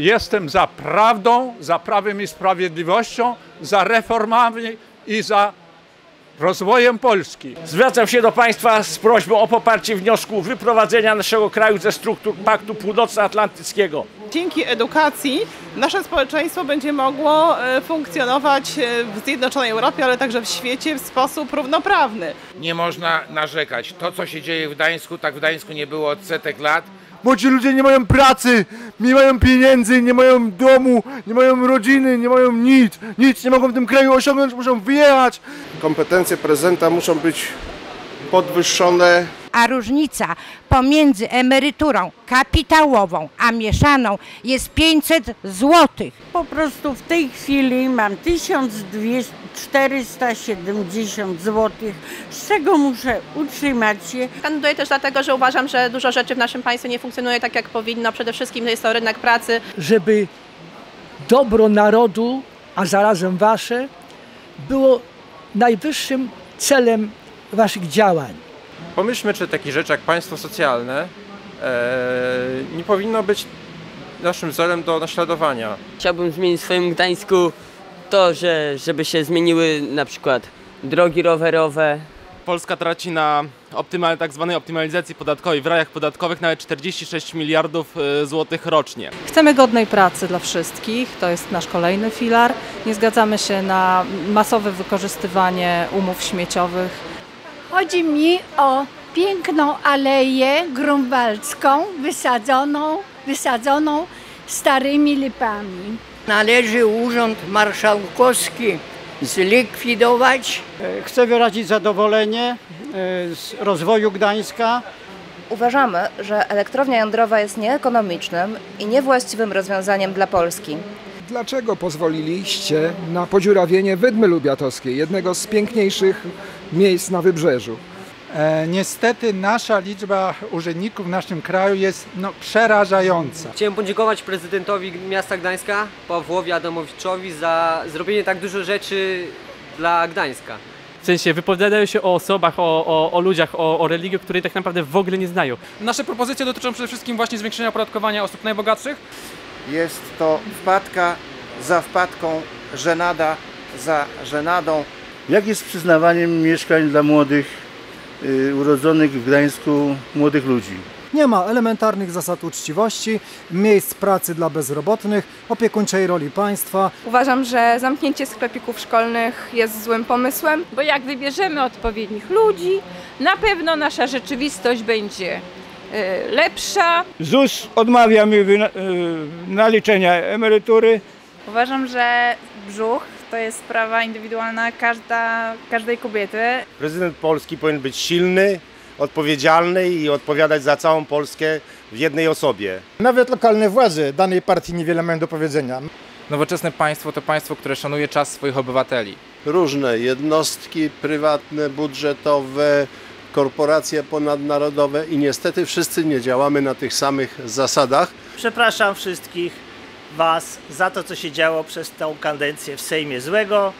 jestem za prawdą, za prawem i sprawiedliwością, za reformami i za rozwojem Polski. Zwracam się do Państwa z prośbą o poparcie wniosku wyprowadzenia naszego kraju ze struktur Paktu Północnoatlantyckiego. Dzięki edukacji nasze społeczeństwo będzie mogło e, funkcjonować e, w Zjednoczonej Europie, ale także w świecie w sposób równoprawny. Nie można narzekać. To, co się dzieje w Gdańsku, tak w Gdańsku nie było od setek lat. Młodzi ludzie nie mają pracy, nie mają pieniędzy, nie mają domu, nie mają rodziny, nie mają nic. Nic nie mogą w tym kraju osiągnąć, muszą wyjechać. Kompetencje prezydenta muszą być podwyższone. A różnica pomiędzy emeryturą kapitałową a mieszaną jest 500 złotych. Po prostu w tej chwili mam 1470 zł, z czego muszę utrzymać się. Kandyduję też dlatego, że uważam, że dużo rzeczy w naszym państwie nie funkcjonuje tak, jak powinno. Przede wszystkim to jest to rynek pracy. żeby dobro narodu, a zarazem wasze, było najwyższym celem waszych działań. Pomyślmy, czy takie rzeczy jak państwo socjalne e, nie powinno być naszym celem do naśladowania. Chciałbym zmienić w swoim Gdańsku to, że żeby się zmieniły na przykład drogi rowerowe. Polska traci na optymal, tak zwanej optymalizacji podatkowej w rajach podatkowych nawet 46 miliardów e, złotych rocznie. Chcemy godnej pracy dla wszystkich, to jest nasz kolejny filar. Nie zgadzamy się na masowe wykorzystywanie umów śmieciowych. Chodzi mi o piękną aleję grunwaldzką wysadzoną, wysadzoną starymi lipami. Należy urząd marszałkowski zlikwidować. Chcę wyrazić zadowolenie e, z rozwoju Gdańska. Uważamy, że elektrownia jądrowa jest nieekonomicznym i niewłaściwym rozwiązaniem dla Polski. Dlaczego pozwoliliście na podziurawienie Wydmy Lubiatowskiej, jednego z piękniejszych miejsc na wybrzeżu? E, niestety nasza liczba urzędników w naszym kraju jest no, przerażająca. Chciałem podziękować prezydentowi miasta Gdańska, Pawłowi Adamowiczowi za zrobienie tak dużo rzeczy dla Gdańska. W sensie wypowiadają się o osobach, o, o, o ludziach, o, o religii, której tak naprawdę w ogóle nie znają. Nasze propozycje dotyczą przede wszystkim właśnie zwiększenia opodatkowania osób najbogatszych. Jest to wpadka za wpadką, żenada za żenadą. Jak jest z przyznawaniem mieszkań dla młodych, urodzonych w Gdańsku młodych ludzi? Nie ma elementarnych zasad uczciwości, miejsc pracy dla bezrobotnych, opiekuńczej roli państwa. Uważam, że zamknięcie sklepików szkolnych jest złym pomysłem. Bo jak wybierzemy odpowiednich ludzi, na pewno nasza rzeczywistość będzie y, lepsza. ZUS odmawia mi y, naliczenia emerytury. Uważam, że brzuch to jest sprawa indywidualna każda, każdej kobiety. Prezydent Polski powinien być silny, odpowiedzialny i odpowiadać za całą Polskę w jednej osobie. Nawet lokalne władze danej partii niewiele mają do powiedzenia. Nowoczesne państwo to państwo, które szanuje czas swoich obywateli. Różne jednostki prywatne, budżetowe, korporacje ponadnarodowe i niestety wszyscy nie działamy na tych samych zasadach. Przepraszam wszystkich Was za to, co się działo przez tą kadencję w Sejmie złego.